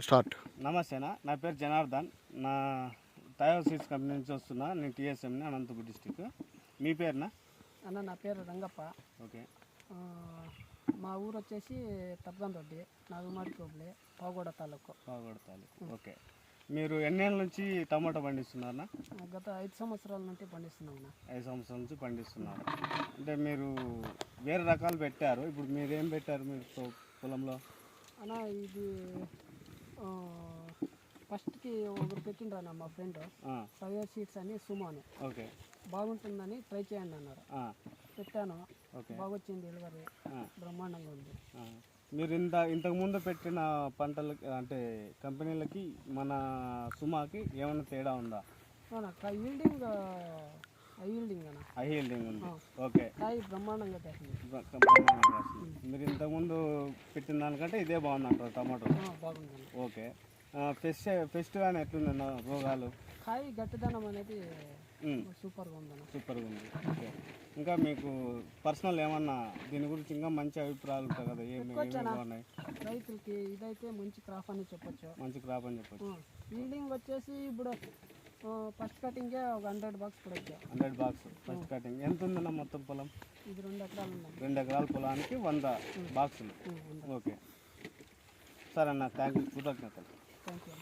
Start. నమస్తేనా నా పేరు జనార్దన్. నా టయో సీడ్స్ కంపెనీ నుంచి వస్తున్నా నేను టీఎస్ఎంని అనంతపురం డిస్టిక్. మీ పేరునా? అన్న నా పేరు రంగప్ప. ఓకే. మా ఊరు వచ్చేసి తప్పగందొడ్డి నాగుమాడి కోబ్లే పాగోడ తాలూకు. బాగొడతాలి ఓకే. మీరు ఎన్నేళ్ళ నుంచి టమాటా పండిస్తున్నారనా ఆ, గత ఐదు సంవత్సరాల నుండి పండిస్తున్నాం అన్న. ఐదు సంవత్సరాల నుంచి పండిస్తున్నారు. అంటే మీరు వేరే రకాలు పెట్టారు. ఇప్పుడు మీరు ఏం పెట్టారు మీరు పొ- పొలంలో? అన్న ఇది ఫస్ట్కి ఒకరు పెట్టిండ్రు మా ఫ్రెండ్. ఆ, సవ్య సీడ్స్ అని సుమో అని ఓకే. బాగుంటుందని ట్రై చేయండి అన్నారు. పెట్టాను. ఓకే. బాగొచ్చింది డెలివరీ. బ్రహ్మాండంగా ఉంది. మీరు ఇంత ఇంతకు ముందు పెట్టిన పంటలకి అంటే కంపెనీలకి మన సుమాకి ఏమైనా తేడా ఉందా? అవునా ఈల్డింగ్ హై హీల్డింగ్ ఉంది. ఓకే బ్రహ్మాండంగా. మీరు ఇంతకుముందు పెట్టిన దానికంటే ఇదే బాగుంది అంటారు టమాటో ఓకే ఫెస్ట్ ఫెస్ట్ కానీ ఎట్లుందన్న రోగాలు? కాయ గట్టిదనం అనేది సూపర్గా ఉందన్న. సూపర్గా ఉంది. ఓకే ఇంకా మీకు పర్సనల్ ఏమన్నా దీని గురించి ఇంకా మంచి అభిప్రాయాలు ఉంటాయి కదా? ఏమి బాగున్నాయి? రైతులకి ఇదైతే మంచి క్రాప్ అని చెప్పొచ్చు. మంచి క్రాప్ అని చెప్పచ్చు. ఈల్డింగ్ వచ్చేసి ఇప్పుడు ఫస్ట్ కటింగే ఒక హండ్రెడ్ బాక్స్ పడవచ్చు హండ్రెడ్ బాక్స్ ఫస్ట్ కటింగ్ ఎంత ఉందన్న మొత్తం పొలం? ఇది రెండు ఎకరాలు రెండు ఎకరాల పొలానికి వంద బాక్సులు ఓకే. సరే అన్న థ్యాంక్ యూ కృతజ్ఞతలు. Thank you